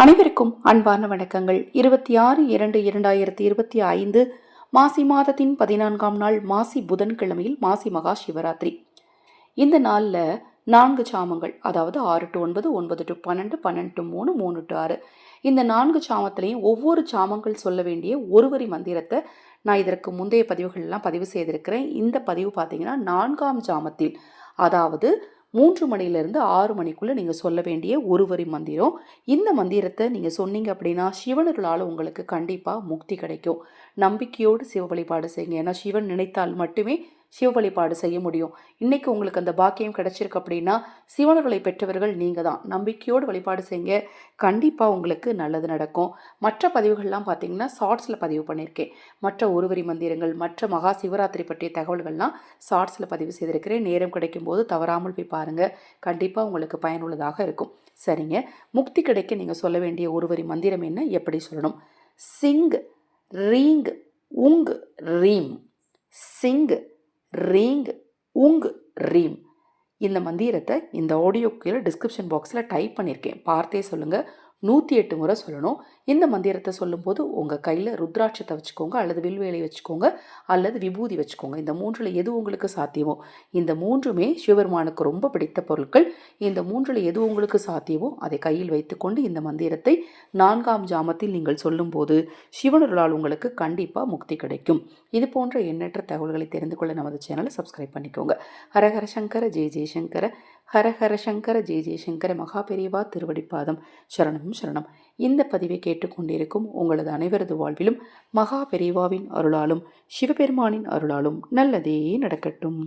அனைவருக்கும் அன்பான வணக்கங்கள். இருபத்தி ஆறு இரண்டு இரண்டாயிரத்தி இருபத்தி ஐந்து மாசி மாதத்தின் பதினான்காம் நாள் மாசி புதன்கிழமையில் மாசி மகா சிவராத்திரி. இந்த நாளில் நான்கு சாமங்கள் அதாவது ஆறு டு ஒன்பது ஒன்பது டு பன்னெண்டு பன்னெண்டு டு மூணு மூணு டு ஆறு. இந்த நான்கு சாமத்திலையும் ஒவ்வொரு சாமங்கள் சொல்ல வேண்டிய ஒருவரி மந்திரத்தை நான் இதற்கு முந்தைய பதிவுகள்லாம் பதிவு செய்திருக்கிறேன். இந்த பதிவு பார்த்தீங்கன்னா நான்காம் ஜாமத்தில் அதாவது மூன்று மணிலேருந்து ஆறு மணிக்குள்ளே நீங்கள் சொல்ல வேண்டிய ஒரு வரி மந்திரம். இந்த மந்திரத்தை நீங்கள் சொன்னீங்க அப்படின்னா சிவனர்களால் உங்களுக்கு கண்டிப்பாக முக்தி கிடைக்கும். நம்பிக்கையோடு சிவ வழிபாடு செய்யுங்க. ஏன்னா சிவன் நினைத்தால் மட்டுமே சிவ வழிபாடு செய்ய முடியும். இன்னைக்கு உங்களுக்கு அந்த பாக்கியம் கிடைச்சிருக்கு அப்படின்னா சிவனர்களை பெற்றவர்கள் நீங்கள் தான் நம்பிக்கையோடு வழிபாடு செய்யுங்க. கண்டிப்பாக உங்களுக்கு நல்லது நடக்கும். மற்ற பதிவுகள்லாம் பார்த்தீங்கன்னா ஷார்ட்ஸில் பதிவு பண்ணியிருக்கேன் மற்ற ஒருவரி மந்திரங்கள் மற்ற மகா சிவராத்திரி பற்றிய தகவல்கள்லாம் ஷார்ட்ஸில் பதிவு செய்திருக்கிறேன். நேரம் கிடைக்கும் போது தவறாமல் போய் பாருங்கள் கண்டிப்பாக உங்களுக்கு பயனுள்ளதாக இருக்கும். சரிங்க. முக்தி கிடைக்க நீங்கள் சொல்ல வேண்டிய ஒருவரி மந்திரம் என்ன? எப்படி சொல்லணும்? சிங் ரீங் உங் ரீம். சிங் ரீங் உங் ரீம். இந்த மந்திரத்தை இந்த ஆடியோ கீழே டிஸ்கிரிப்ஷன் பாக்ஸில் டைப் பண்ணியிருக்கேன். பார்த்தே சொல்லுங்கள் நூற்றி எட்டு முறை சொல்லணும். இந்த மந்திரத்தை சொல்லும்போது உங்கள் கையில் ருத்ராட்சத்தை வச்சுக்கோங்க அல்லது வில்வேலை வச்சுக்கோங்க அல்லது விபூதி வச்சுக்கோங்க. இந்த மூன்றில் எது உங்களுக்கு சாத்தியமோ? இந்த மூன்றுமே சிவபெருமானுக்கு ரொம்ப பிடித்த பொருட்கள். இந்த மூன்றில் எது உங்களுக்கு சாத்தியமோ அதை கையில் வைத்துக்கொண்டு இந்த மந்திரத்தை நான்காம் ஜாமத்தில் நீங்கள் சொல்லும்போது சிவனருளால் உங்களுக்கு கண்டிப்பாக முக்தி கிடைக்கும். இது போன்ற எண்ணற்ற தகவல்களை தெரிந்து கொள்ள நமது சேனலை சப்ஸ்கிரைப் பண்ணிக்கோங்க. ஹரஹர சங்கர ஜெய ஜெயசங்கர. ஹரஹர சங்கர ஜெய ஜெயசங்கர மகாபெரிவா திருவடிப்பாதம் சரணம் சரணம். இந்த பதிவை கேட்டுக்கொண்டிருக்கும் உங்களது அனைவரது வாழ்விலும் மகாபெரிவாவின் அருளாலும் சிவபெருமானின் அருளாலும் நல்லதே நடக்கட்டும்.